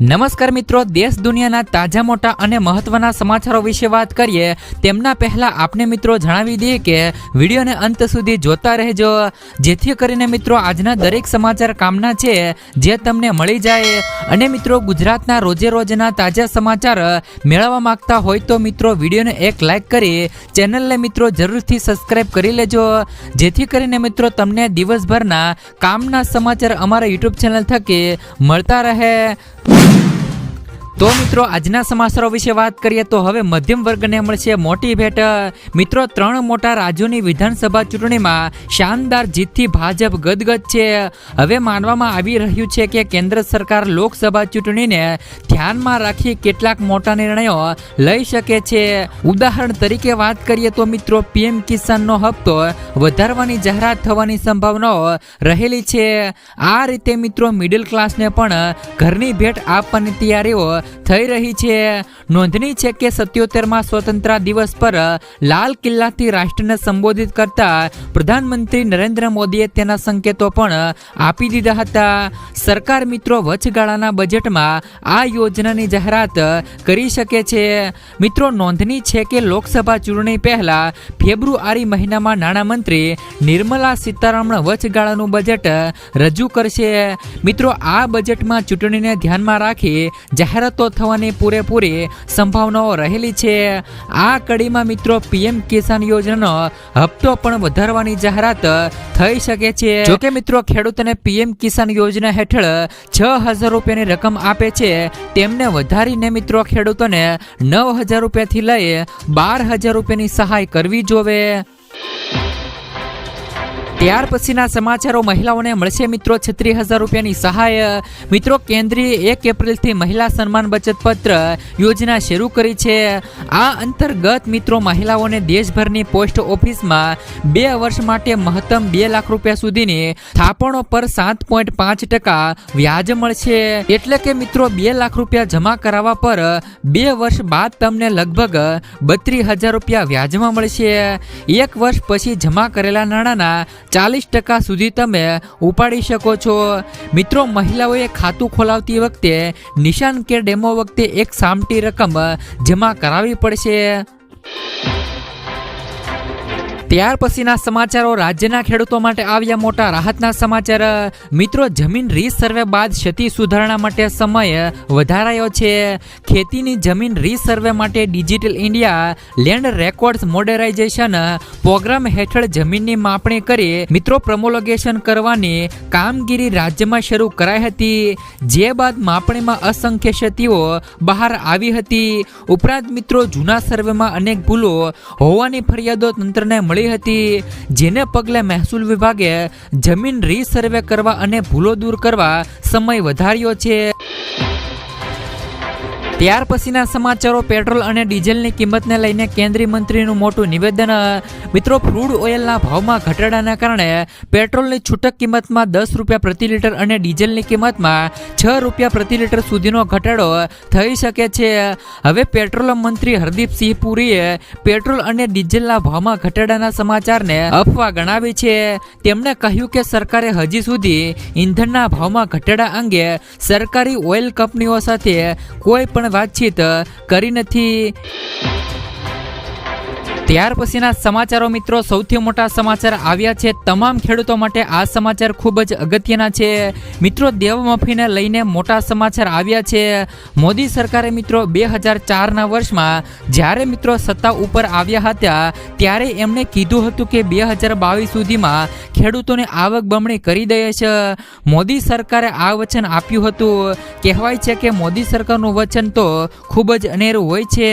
નમસ્કાર મિત્રો, દેશ દુનિયાના તાજા, મોટા અને મહત્વના સમાચારો વિશે વાત કરીએ, તેમના પહેલા આપને મિત્રો જણાવી દઈએ કે વિડીયોને અંત સુધી જોતા રહેજો, જેથી કરીને મિત્રો આજના દરેક સમાચાર કામના છે, જે તમને મળી જાય. અને મિત્રો, ગુજરાતના રોજે રોજના તાજા સમાચાર મેળવવા માંગતા હોય તો મિત્રો વિડીયોને એક લાઇક કરી ચેનલને મિત્રો જરૂરથી સબસ્ક્રાઈબ કરી લેજો, જેથી કરીને મિત્રો તમને દિવસભરના કામના સમાચાર અમારા યુટ્યુબ ચેનલ થકી મળતા રહે. તો મિત્રો, આજના સમાચારો વિશે વાત કરીએ તો હવે મધ્યમ વર્ગને મળશે મોટી ભેટ. મિત્રો, ત્રણ મોટા રાજ્યોની વિધાનસભા ચૂંટણીમાં શાનદાર જીતથી ભાજપ ગદગદ છે. હવે માનવામાં આવી રહ્યું છે કે કેન્દ્ર સરકાર લોકસભા ચૂંટણીને ધ્યાનમાં રાખી કેટલાક મોટા નિર્ણયો લઈ શકે છે. ઉદાહરણ તરીકે વાત કરીએ તો મિત્રો, પીએમ કિસાનનો હપ્તો વધારવાની જાહેરાત થવાની સંભાવનાઓ રહેલી છે. આ રીતે મિત્રો, મિડલ ક્લાસને પણ ઘરની ભેટ આપવાની તૈયારીઓ થઈ રહી છે. નોંધની છે કે સત્યોતેરમાં સ્વતંત્રતા દિવસ પર લાલ કિલ્લાથી રાષ્ટ્રને સંબોધિત કરતા પ્રધાનમંત્રી નરેન્દ્ર મોદીએ તેના સંકેતો પણ આપી દીધા હતા. સરકાર મિત્રો વચગાળાના બજેટમાં આ યોજનાની જાહેરાત કરી શકે છે. મિત્રો, નોંધની છે કે લોકસભા ચૂંટણી પહેલા ફેબ્રુઆરી મહિનામાં નાણામંત્રી નિર્મલા સીતારમણ વચગાળાનું બજેટ રજૂ કરશે. મિત્રો, આ બજેટમાં ચૂંટણીને ધ્યાનમાં રાખી જાહેરાતો થવાની પૂરેપૂરી સંભાવનાઓ રહેલી છે. આ કડીમાં મિત્રો પીએમ કિસાન યોજનાનો હપ્તો પણ વધારવાની જાહેરાત થઈ શકે છે. જોકે મિત્રો, ખેડૂતોને પીએમ કિસાન યોજના હેઠળ છ હજાર રૂપિયાની રકમ આપે છે. તેમને વધારીને મિત્રો ખેડૂતોને નવ હજાર રૂપિયાથી લઈ બાર હજાર રૂપિયાની સહાય કરવી જોવે. ત્યાર પછીના સમાચારો મહિલાઓને મળશે. મિત્રો, છત્રીસ હજાર રૂપિયાની સહાય. મિત્રો, કેન્દ્રીય એક એપ્રિલથી મહિલા સન્માન બચત પત્ર યોજના શરૂ કરી છે. આ અંતર્ગત મિત્રો, મહિલાઓને દેશભરની પોસ્ટ ઓફિસમાં બે વર્ષ માટે મહત્તમ બે લાખ રૂપિયા સુધીની થાપણો પર સાત પોઈન્ટ પાંચ ટકા વ્યાજ મળશે. એટલે કે મિત્રો, બે લાખ રૂપિયા જમા કરાવવા પર બે વર્ષ બાદ તમને લગભગ બત્રીસ હજાર રૂપિયા વ્યાજમાં મળશે. એક વર્ષ પછી જમા કરેલા નાણાંના ચાલીસ ટકા સુધી તમે ઉપાડી શકો છો. મિત્રો, મહિલાઓએ ખાતું ખોલાવતી વખતે નિશાન કે ડેમો વખતે એક સામટી રકમ જમા કરાવવી પડશે. ત્યાર પછીના સમાચારો રાજ્યના ખેડૂતો માટે આવ્યા મોટા રાહતના સમાચાર. મિત્રો, જમીન રીસર્વે બાદ ક્ષતિ સુધારણા માટે સમય વધારાયો છે. ખેતીની જમીન રીસર્વે માટે digital India land records modernisation programme હેઠળ જમીનની માપણી કરી મિત્રો પ્રમોલોગેશન કરવાની કામગીરી રાજ્યમાં શરૂ કરાઈ હતી. જે બાદ માપણીમાં અસંખ્ય ક્ષતિઓ બહાર આવી હતી. ઉપરાંત મિત્રો, જૂના સર્વેમાં અનેક ભૂલો હોવાની ફરિયાદો તંત્રને મળી હતી, જેને પગલે મહેસૂલ વિભાગે જમીન રીસર્વે કરવા અને ભૂલો દૂર કરવા સમય વધાર્યો છે. ત્યાર પછીના સમાચારો, પેટ્રોલ અને ડીઝલની કિંમતને લઈને કેન્દ્રીય મંત્રીનું મોટું નિવેદન મિત્રો ક્રૂડ ઓઇલના ભાવમાં ઘટાડાના કારણે પેટ્રોલની છૂટક કિંમતમાં દસ રૂપિયા પ્રતિ લીટર અને ડીઝલની કિંમતમાં છ રૂપિયા પ્રતિ લીટર સુધીનો ઘટાડો થઈ શકે છે. હવે પેટ્રોલિયમ મંત્રી હરદીપસિંહ પુરીએ પેટ્રોલ અને ડીઝલના ભાવમાં ઘટાડાના સમાચારને અફવા ગણાવી છે. તેમણે કહ્યું કે સરકારે હજી સુધી ઈંધણના ભાવમાં ઘટાડા અંગે સરકારી ઓઇલ કંપનીઓ સાથે કોઈ પણ વાતચીત કરી નથી. ત્યાર પછીના સમાચારો મિત્રો, સૌથી મોટા સમાચાર આવ્યા છે. તમામ ખેડૂતો માટે આ સમાચાર ખૂબ જ અગત્યના છે. મિત્રો, દેવમાફીને લઈને મોટા સમાચાર આવ્યા છે. મોદી સરકારે મિત્રો બે હજાર ચારના વર્ષમાં જ્યારે મિત્રો સત્તા ઉપર આવ્યા હતા, ત્યારે એમણે કીધું હતું કે બે હજાર બાવીસ સુધીમાં ખેડૂતોને આવક બમણી કરી દે છે. મોદી સરકારે આ વચન આપ્યું હતું. કહેવાય છે કે મોદી સરકારનું વચન તો ખૂબ જ અનેરું હોય છે.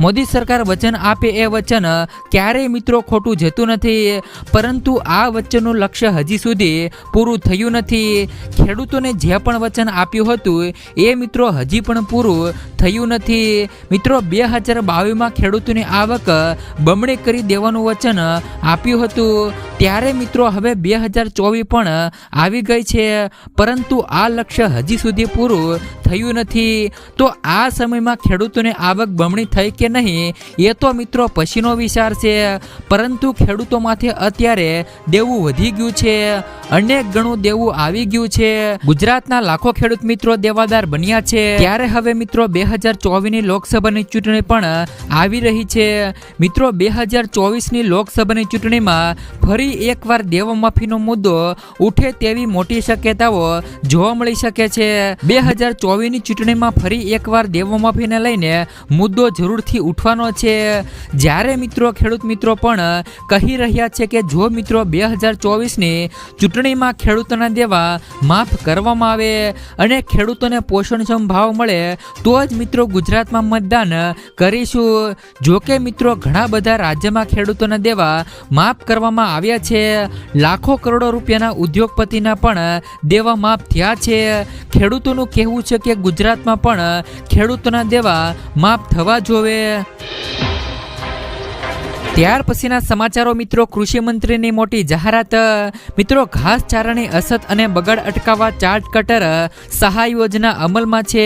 મોદી સરકાર વચન આપે એ વચન ક્યારેય મિત્રો ખોટું જતું નથી, પરંતુ આ વચનનું લક્ષ્ય હજી સુધી પૂરું થયું નથી. ખેડૂતોને જે પણ વચન આપ્યું હતું, એ મિત્રો હજી પણ પૂરું થયું નથી. મિત્રો બે હજાર બાવીસમાં ખેડૂતોની આવક બમણી કરી દેવાનું વચન આપ્યું હતું. ત્યારે મિત્રો હવે બે હજાર ચોવીસ પણ આવી ગઈ છે. પરંતુ આ લક્ષ્ય હજી સુધી પૂરું થયું નથી. તો આ સમયમાં ખેડૂતોને આવક બમણી થઈ કે નહીં, એ તો મિત્રો પછીનો વિચાર છે. પરંતુ ખેડૂતોમાંથી અત્યારે દેવું વધી ગયું છે. અનેક ગણું દેવું આવી ગયું છે. ગુજરાતના લાખો ખેડૂત મિત્રો દેવાદાર બન્યા છે. ત્યારે હવે મિત્રો બે હજાર ચોવીસની લોકસભાની ચૂંટણી પણ આવી રહી છે. મિત્રો બે હજાર ચોવીસની લોકસભાની ચૂંટણીમાં ફરી એકવાર દેવમાફીનો મુદ્દો ઉઠે તેવી મોટી શક્યતાઓ જોવા મળી શકે છે. બે હજાર ચોવીસની ચૂંટણીમાં ફરી એકવાર દેવમાફીને લઈને મુદ્દો જરૂરથી ઉઠવાનો છે. જ્યારે મિત્રો, ખેડૂત મિત્રો પણ કહી રહ્યા છે કે જો મિત્રો બે હજાર ચોવીસની ચૂંટણીમાં ખેડૂતોના દેવા માફ કરવામાં આવે અને ખેડૂતોને પોષણક્ષમ ભાવ મળે, તો જ મિત્રો ગુજરાતમાં મતદાન કરીશું. જોકે મિત્રો, ઘણા બધા રાજ્યમાં ખેડૂતોના દેવા માફ કરવામાં આવ્યા છે, લાખો કરોડો રૂપિયાના ઉદ્યોગપતિના પણ દેવા માફ થયા છે. ખેડૂતોનું કહેવું છે કે ગુજરાતમાં પણ ખેડૂતોના દેવા માફ થવા જોવે. ત્યાર પછીના સમાચારો મિત્રો, કૃષિ મંત્રીની મોટી જાહેરાત, મિત્રો ઘાસચારાની અસત અને બગાડ અટકાવવા ચાર્ટ કટર સહાય યોજના અમલમાં છે.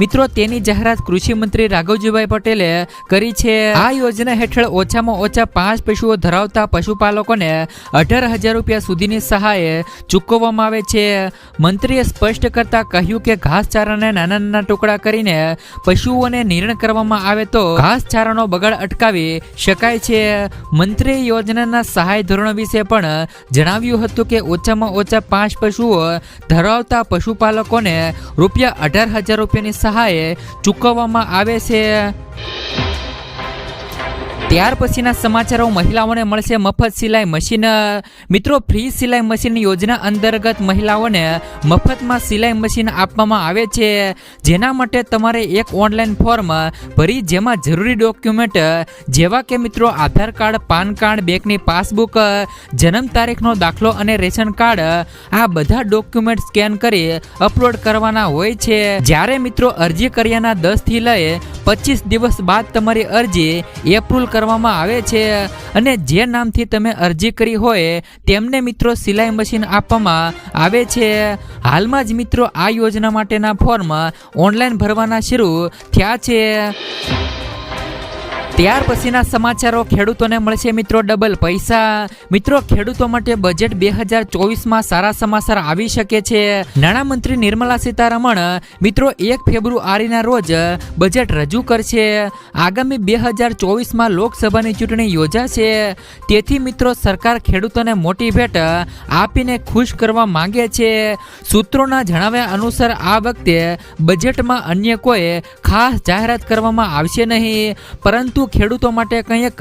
મિત્રો, તેની જાહેરાત કૃષિ મંત્રી રાઘવજીભાઈ પટેલે કરી છે. આ યોજના હેઠળ ઓછામાં ઓછા પાંચ પશુઓ ધરાવતા પશુપાલકોને અઢાર હજાર રૂપિયા સુધીની સહાય ચૂકવવામાં આવે છે. મંત્રીએ સ્પષ્ટ કરતા કહ્યું કે ઘાસચારાને નાના નાના ટુકડા કરીને પશુઓને નિર્ણય કરવામાં આવે તો ઘાસચારાનો બગાડ અટકાવી શકાય છે. મંત્રીએ યોજનાના સહાય ધોરણો વિશે પણ જણાવ્યું હતું કે ઓછામાં ઓછા પાંચ પશુઓ ધરાવતા પશુપાલકોને રૂપિયા અઢાર હજાર રૂપિયાની સહાય ચૂકવવામાં આવે છે. ત્યાર પછીના સમાચારો મહિલાઓને મળશે મફત સિલાઈ મશીન. મિત્રો, ફ્રી સિલાઈ મશીન યોજના અંતર્ગત મહિલાઓને મફતમાં સિલાઈ મશીન આપવામાં આવે છે. જેના માટે તમારે એક ઓનલાઈન ફોર્મ ભરી જેમાં જરૂરી ડોક્યુમેન્ટ, જેવા કે મિત્રો, આધાર કાર્ડ, પાન કાર્ડ, બેંકની પાસબુક, જન્મ તારીખનો દાખલો અને રેશન કાર્ડ, આ બધા ડોક્યુમેન્ટ સ્કેન કરી અપલોડ કરવાના હોય છે. જ્યારે મિત્રો અરજી કર્યાના દસથી લઈ પચીસ દિવસ બાદ તમારી અરજી એપ્રુવલ કરવામાં આવે છે અને જે નામથી તમે અરજી કરી હોય તેમને મિત્રો સિલાઈ મશીન આપવામાં આવે છે. હાલમાં જ મિત્રો આ યોજના માટેના ફોર્મ ઓનલાઈન ભરવાના શરૂ થયા છે. ત્યાર પછીના સમાચારો ખેડૂતોને મળશે મિત્રો ડબલ પૈસા. મિત્રો, ખેડૂતો માટે બજેટ બે હજાર ચોવીસમાં સારા સમાચાર આવી શકે છે. નાણામંત્રી નિર્મલા સીતારમણ, મિત્રો, એક ફેબ્રુઆરીના રોજ બજેટ રજૂ કરશે. આગામી બે હજાર ચોવીસમાં લોકસભાની ચૂંટણી યોજાશે. તેથી, મિત્રો, સરકાર ખેડૂતોને મોટી ભેટ આપીને ખુશ કરવા માંગે છે. સૂત્રોના જણાવ્યા અનુસાર, આ વખતે બજેટમાં અન્ય કોઈ ખાસ જાહેરાત કરવામાં આવશે નહીં. પરંતુ ખેડૂતો માટે કંઈક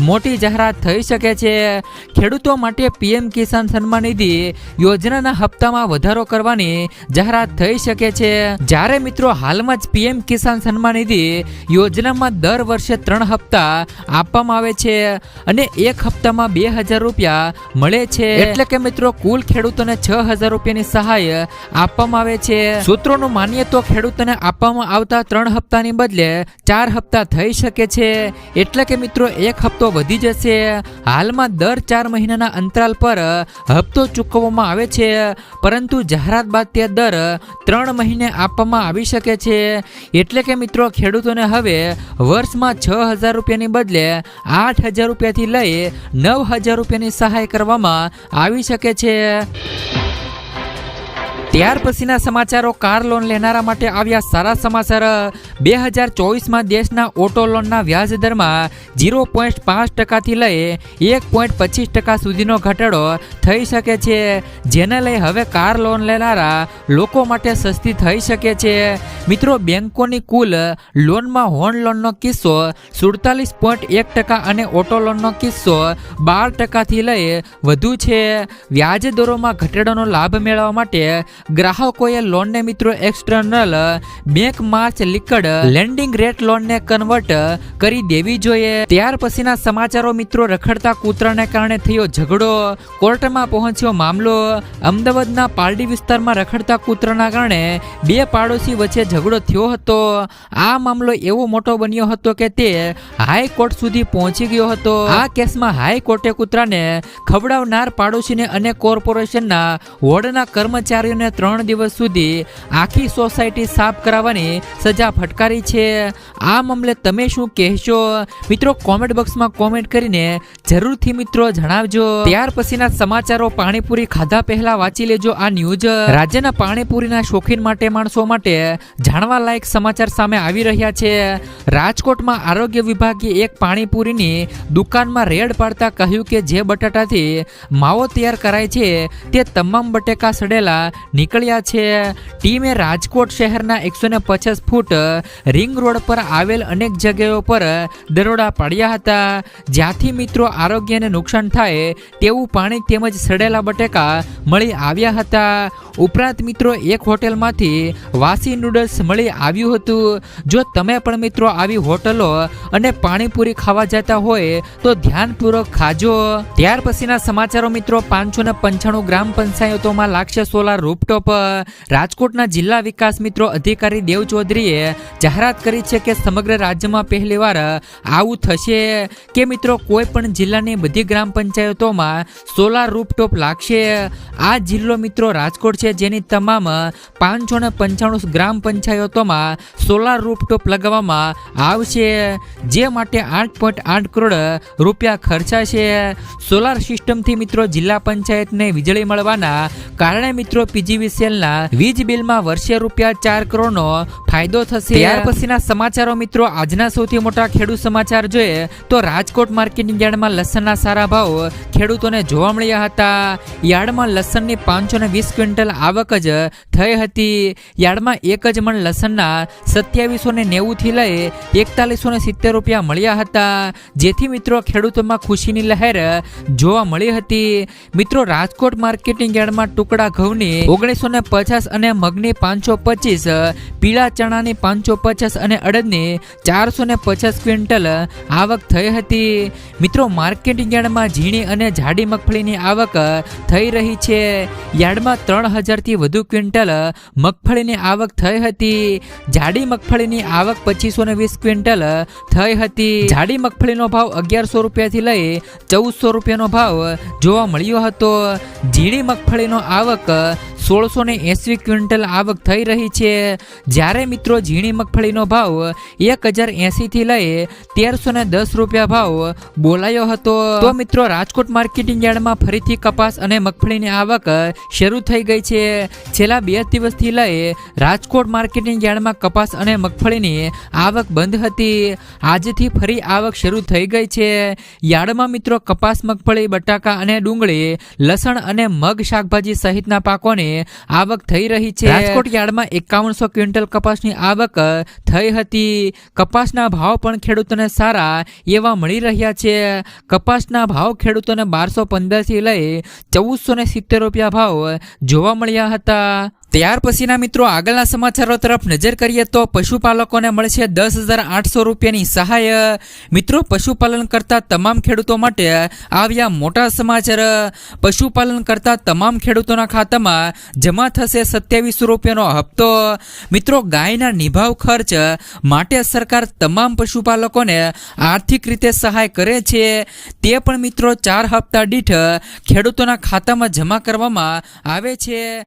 મોટી જાહેરાત થઈ શકે છે. ખેડૂતો માટે પીએમ કિસાન સન્માન નિધિ યોજનાના હપ્તામાં વધારો કરવાની જાહેરાત થઈ શકે છે. જ્યારે મિત્રો હાલમાં જ પીએમ કિસાન સન્માન નિધિ યોજનામાં દર વર્ષે ત્રણ હપ્તા આપવામાં આવે છે અને એક હપ્તામાં બે હજાર રૂપિયા મળે છે. એટલે કે મિત્રો કુલ ખેડૂતોને છ હજાર રૂપિયાની સહાય આપવામાં આવે છે. સૂત્રોનું માનીએ તો ખેડૂતોને આપવામાં આવતા ત્રણ હપ્તાની બદલે ચાર હપ્તા થઈ શકે છે. એટલે કે મિત્રો, એક હપ્તો વધી જશે. હાલમાં દર ચાર મહિનાના અંતરાલ પર હપ્તો ચૂકવવામાં આવે છે, પરંતુ જાહેરાત બાદ તે દર ત્રણ મહિને આપવામાં આવી શકે છે. એટલે કે મિત્રો, ખેડૂતોને હવે વર્ષમાં છ હજાર રૂપિયાની બદલે આઠ હજાર રૂપિયાથી લઈ નવ હજાર રૂપિયાની સહાય કરવામાં આવી શકે છે. ત્યાર પછીના સમાચારો કાર લોન લેનારા માટે આવ્યા સારા સમાચાર. બે હજાર ચોવીસમાં દેશના ઓટો લોનના વ્યાજ દરમાં ઝીરો પોઈન્ટ પાંચ ટકાથી લઈ એક પોઈન્ટ પચીસ ટકા સુધીનો ઘટાડો થઈ શકે છે, જેને લઈ હવે કાર લોન લેનારા લોકો માટે સસ્તી થઈ શકે છે. મિત્રો, બેંકોની કુલ લોનમાં હોમ લોનનો કિસ્સો સુડતાલીસ પોઈન્ટ એક ટકા અને ઓટો લોનનો કિસ્સો બાર ટકાથી લઈ વધુ છે. વ્યાજ દરોમાં ઘટાડાનો લાભ મેળવવા માટે ગ્રાહકોએ લોનને મિત્રો external benchmark linked lending rate લોનને convert કરી દેવી જોઈએ. ત્યાર પછીના સમાચારો મિત્રો રખડતા કૂતરાને કારણે થયો ઝઘડો. કોર્ટમાં પહોંચ્યો મામલો. અમદાવાદના પાલડી વિસ્તારમાં રખડતા કૂતરાના કારણે બે પાડોશી વચ્ચે ઝઘડો થયો હતો. આ મામલો એવો મોટો બન્યો હતો કે તે હાઈકોર્ટ સુધી પહોંચી ગયો હતો. આ કેસમાં હાઈકોર્ટે કૂતરાને ખવડાવનાર પાડોશીને અને કોર્પોરેશનના વોર્ડના કર્મચારીઓને ત્રણ દિવસ સુધી આખી સોસાયટી સાફ કરાવવાની સજા ફટકારી છે. આ મામલે તમે શું કહેશો? મિત્રો કોમેન્ટ બોક્સમાં કોમેન્ટ કરીને જરૂરથી મિત્રો જણાવજો. ત્યાર પછીના સમાચારો પાણીપુરી ખાધા પહેલા વાંચી લેજો આ ન્યૂઝ. રાજ્યના પાણીપુરીના શોખીન માટે માણસો માટે જાણવા લાયક સમાચાર સામે આવી રહ્યા છે. રાજકોટમાં આરોગ્ય વિભાગે એક પાણીપુરીની દુકાનમાં રેડ પાડતા કહ્યું કે જે બટાટાથી માવો તૈયાર કરાય છે તે તમામ બટેકા સડેલા નીકળ્યા છે. ટીમે રાજકોટ શહેરના એકસો ને પચાસ ફૂટ રિંગ રોડ પર આવેલ અનેક જગ્યાઓ પર દરોડા પાડ્યા હતા. જ્યાંથી મિત્રો આરોગ્યને નુકસાન થાય તેવું પાણી તેમજ સડેલા બટેકા મળી આવ્યા હતા. ઉપરાંત મિત્રો એક હોટેલમાંથી વાસી નૂડલ્સ મળી આવ્યું હતું. જો તમે પણ મિત્રો આવી હોટલો અને પાણીપુરી ખાવા જતા હોય તો ધ્યાનપૂર્વક ખાજો. ત્યાર પછીના સમાચારો મિત્રો પાંચસો ને પંચાણું ગ્રામ પંચાયતોમાં લાગશે સોલાર રૂપટોપ રાજકોટના જિલ્લા વિકાસ મિત્રો અધિકારી દેવ ચૌધરીએ જાહેરાત કરી છે કે સમગ્ર રાજ્યમાં પહેલીવાર આવું થશે કે મિત્રો કોઈ પણ જિલ્લાની બધી ગ્રામ પંચાયતોમાં સોલાર રૂપટોપ લાગશે. આ જિલ્લો મિત્રો રાજકોટ છે જેની તમામ પાંચસો ને પંચાણું ગ્રામ પંચાયતોમાં સોલાર રૂપટોપ લગાવવામાં આવશે, જે માટે આઠ પોઈન્ટ આઠ કરોડ રૂપિયા ખર્ચાશે. સોલાર સિસ્ટમથી મિત્રો જિલ્લા પંચાયતને વીજળી મળવાના કારણે મિત્રો પીજીવીસીએલના વીજ બિલમાં વર્ષે રૂપિયા ચાર કરોડનો ફાયદો થશે. ત્યાર પછીના સમાચારો મિત્રો, આજના સૌથી મોટા ખેડૂત સમાચાર જોઈએ તો રાજકોટ માર્કેટિંગ યાર્ડમાં લસણના સારા ભાવ ખેડૂતોને જોવા મળ્યા હતા. યાર્ડમાં લસણની પાંચસો ને વીસ ક્વિન્ટલ આવક જ થઈ હતી. યાર્ડમાં એક જ મણ લસણના સત્યાવીસો ને નેવુંથી લઈ એકતાલીસો ને સિત્તેર રૂપિયા મળ્યા હતા. જેથી મિત્રો ખેડૂતોમાં ખુશીની લહેર જોવા મળી હતી. મિત્રો, રાજકોટ માર્કેટિંગ યાર્ડમાં ટુકડા ઘઉંની ઓગણીસો ને પચાસ અને મગની પાંચસો પચીસ, પીળા ચણાની પાંચસો પચાસ અને અડદની ચારસો ને પચાસ ક્વિન્ટલ આવક થઈ હતી. મિત્રો, માર્કેટિંગ યાર્ડમાં ઝીણી અને જાડી મગફળીની આવક થઈ રહી છે. યાર્ડમાં ત્રણ હજારથી વધુ ક્વિન્ટલ મગફળીની આવક થઈ હતી. જાડી મગફળીની આવક પચીસો ને વીસ ક્વિન્ટલ થઈ હતી. જાડી મગફળીનો ભાવ અગિયારસો રૂપિયાથી લઈ ચૌદસો રૂપિયાનો ભાવ જોવા મળ્યો હતો. ઝીણી મગફળીનો આવક સોળસો ને એંસી ક્વિન્ટલ આવક થઈ રહી છે. જ્યારે મિત્રો ઝીણી મગફળીનો ભાવ એક હજાર એંસીથી લઈ તેરસો ને દસ રૂપિયા ભાવ બોલાયો હતો. તો મિત્રો રાજકોટ માર્કેટિંગ યાર્ડમાં ફરીથી કપાસ અને મગફળીની આવક શરૂ થઈ ગઈ છે. છેલ્લા બે દિવસથી લઈ રાજકોટ માર્કેટિંગ યાર્ડમાં કપાસ અને મગફળીની આવક બંધ હતી. આજથી ફરી આવક શરૂ થઈ ગઈ છે. યાર્ડમાં મિત્રો કપાસ, મગફળી, બટાકા અને ડુંગળી, લસણ અને મગ, શાકભાજી સહિતના પાકોની આવક થઈ રહી છે. રાજકોટ યાર્ડમાં એકાવનસો ક્વિન્ટલ કપાસની આવક થઈ હતી. કપાસના ભાવ પણ ખેડૂતોને સારા એવા મળી રહ્યા છે. કપાસના ભાવ ખેડૂતોને બારસો પંદરથી લઈ ચૌદસો ને સિત્તેર રૂપિયા ભાવ જોવા મળ્યા હતા. ત્યાર પછીના મિત્રો આગળના સમાચારો તરફ નજર કરીએ તો પશુપાલકોને મળશે દસ હજાર આઠસો રૂપિયાની સહાય. મિત્રો, પશુપાલન કરતા તમામ ખેડૂતો માટે આવ્યા મોટા સમાચાર. પશુપાલન કરતા તમામ ખેડૂતોના ખાતામાં જમા થશે સત્યાવીસો રૂપિયાનો હપ્તો. મિત્રો, ગાયના નિભાવ ખર્ચ માટે સરકાર તમામ પશુપાલકોને આર્થિક રીતે સહાય કરે છે. તે પણ મિત્રો ચાર હપ્તા દીઠ ખેડૂતોના ખાતામાં જમા કરવામાં આવે છે.